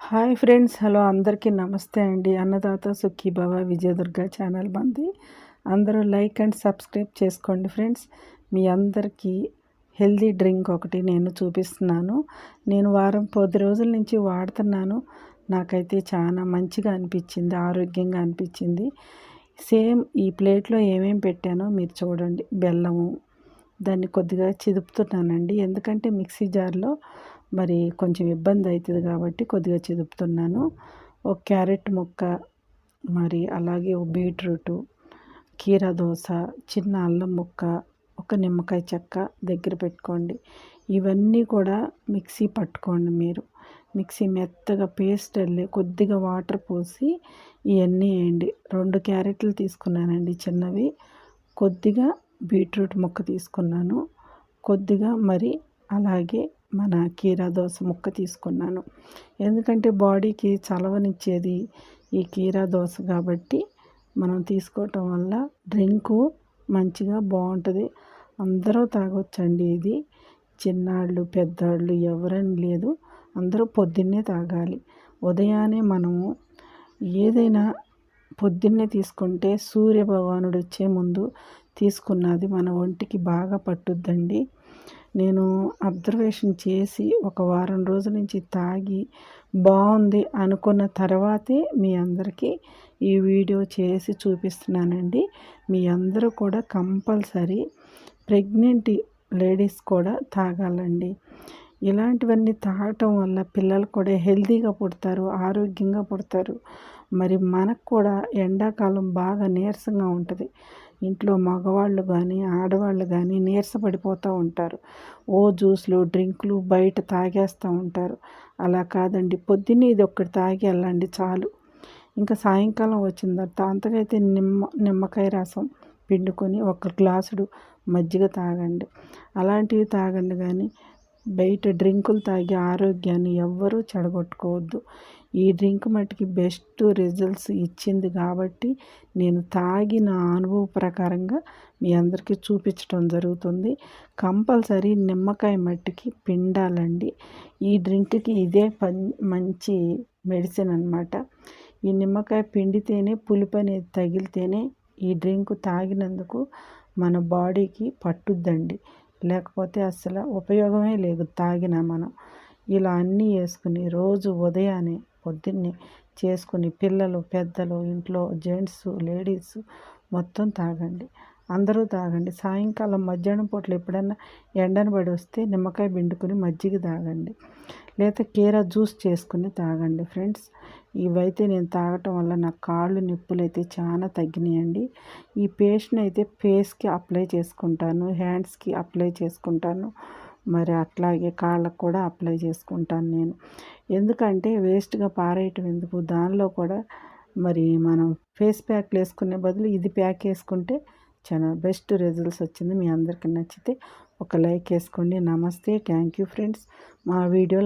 Hi friends hello అందరికీ నమస్తే అండి. అన్నదాత సుఖీభవ విజయదుర్గ ఛానల్ మంది అందరూ లైక్ అండ్ సబ్స్క్రైబ్ చేసుకోండి ఫ్రెండ్స్. మీ అందరికీ హెల్దీ డ్రింక్ ఒకటి నేను చూపిస్తున్నాను. నేను వారం పది రోజుల నుంచి వాడుతున్నాను. నాకైతే చాలా మంచిగా అనిపించింది ఆరోగ్యంగా అనిపించింది. సేమ్ ఈ ప్లేట్లో ఏమేమి పెట్టానో మీరు చూడండి. బెల్లము దాన్ని కొద్దిగా చిదుపుతున్నానండి. ఎందుకంటే మిక్సీ జార్లో మరి కొంచెం ఇబ్బంది అవుతుంది కాబట్టి కొద్దిగా చిదుపుతున్నాను. ఒక క్యారెట్ ముక్క మరి అలాగే ఒక బీట్రూటు కీరా దోశ చిన్న అల్లం ముక్క ఒక నిమ్మకాయ చెక్క దగ్గర పెట్టుకోండి. ఇవన్నీ కూడా మిక్సీ పట్టుకోండి మీరు. మిక్సీ మెత్తగా పేస్ట్ వెళ్ళి కొద్దిగా వాటర్ పోసి ఇవన్నీ వేయండి. రెండు క్యారెట్లు తీసుకున్నానండి చిన్నవి. కొద్దిగా బీట్రూట్ ముక్క తీసుకున్నాను. కొద్దిగా మరి అలాగే మన కీరా దోశ ముక్క తీసుకున్నాను. ఎందుకంటే బాడీకి చలవనిచ్చేది ఈ కీరా దోశ కాబట్టి మనం తీసుకోవటం వల్ల డ్రింకు మంచిగా బాగుంటుంది. అందరూ తాగొచ్చండి ఇది. చిన్నాళ్ళు పెద్దవాళ్ళు ఎవరని లేదు. అందరూ పొద్దున్నే తాగాలి. ఉదయాన్నే మనము ఏదైనా పొద్దున్నే తీసుకుంటే సూర్య భగవానుడు వచ్చే ముందు తీసుకున్నది మన ఒంటికి బాగా పట్టుద్దండి. నేను అబ్జర్వేషన్ చేసి ఒక వారం రోజుల నుంచి తాగి బాగుంది అనుకున్న తర్వాతే మీ అందరికీ ఈ వీడియో చేసి చూపిస్తున్నానండి. మీ అందరూ కూడా కంపల్సరీ ప్రెగ్నెంట్ లేడీస్ కూడా తాగాలండి. ఇలాంటివన్నీ తాగటం వల్ల పిల్లలు కూడా హెల్తీగా పుడతారు ఆరోగ్యంగా పుడతారు. మరి మనకు కూడా ఎండాకాలం బాగా నీరసంగా ఉంటుంది. ఇంట్లో మగవాళ్ళు కానీ ఆడవాళ్ళు కానీ నీరసపడిపోతూ ఉంటారు. ఓ జ్యూస్లు డ్రింకులు బయట తాగేస్తూ ఉంటారు. అలా కాదండి పొద్దున్నే ఇది ఒక్కటి తాగి వెళ్ళండి చాలు. ఇంకా సాయంకాలం వచ్చిన తర్వాత అంతకైతే నిమ్మ నిమ్మకాయ రసం పిండుకొని ఒక గ్లాసుడు మజ్జిగ తాగండి. అలాంటివి తాగండి కానీ బయట డ్రింకులు తాగి ఆరోగ్యాన్ని ఎవ్వరూ చెడగొట్టుకోవద్దు. ఈ డ్రింక్ మట్టుకి బెస్ట్ రిజల్ట్స్ ఇచ్చింది కాబట్టి నేను తాగిన అనుభవ ప్రకారంగా మీ అందరికీ చూపించడం జరుగుతుంది. కంపల్సరీ నిమ్మకాయ మట్టికి పిండాలండి. ఈ డ్రింక్కి ఇదే మంచి మెడిసిన్ అనమాట ఈ నిమ్మకాయ పిండితేనే పులుపు అనేది తగిలితేనే ఈ డ్రింక్ తాగినందుకు మన బాడీకి పట్టుద్దండి. లేకపోతే అసలు ఉపయోగమే లేదు తాగిన మనం. ఇలా అన్నీ వేసుకుని రోజు ఉదయాన్నే పొద్దున్నే చేసుకుని పిల్లలు పెద్దలు ఇంట్లో జెంట్స్ లేడీస్ మొత్తం తాగండి. అందరూ తాగండి. సాయంకాలం మధ్యాహ్నం పూటలు ఎప్పుడన్నా ఎండను పడి వస్తే నిమ్మకాయ పిండుకొని మజ్జిగ తాగండి. లేదా కీరా జ్యూస్ చేసుకుని తాగండి ఫ్రెండ్స్. ఇవైతే నేను తాగటం వల్ల నా కాళ్ళు నొప్పులు అయితే చాలా తగ్గినాయండి. ఈ పేస్ట్ని అయితే ఫేస్కి అప్లై చేసుకుంటాను హ్యాండ్స్కి అప్లై చేసుకుంటాను. మరి అట్లాగే కాళ్ళకు కూడా అప్లై చేసుకుంటాను నేను. ఎందుకంటే వేస్ట్గా పారేయటం ఎందుకు? దానిలో కూడా మరి మనం ఫేస్ ప్యాక్లు వేసుకునే బదులు ఇది ప్యాక్ వేసుకుంటే చాలా బెస్ట్ రిజల్ట్స్ వచ్చింది మీ అందరికీ నచ్చితే ఒక లైక్ వేసుకోండి. నమస్తే. Thank you friends. మా వీడియోలో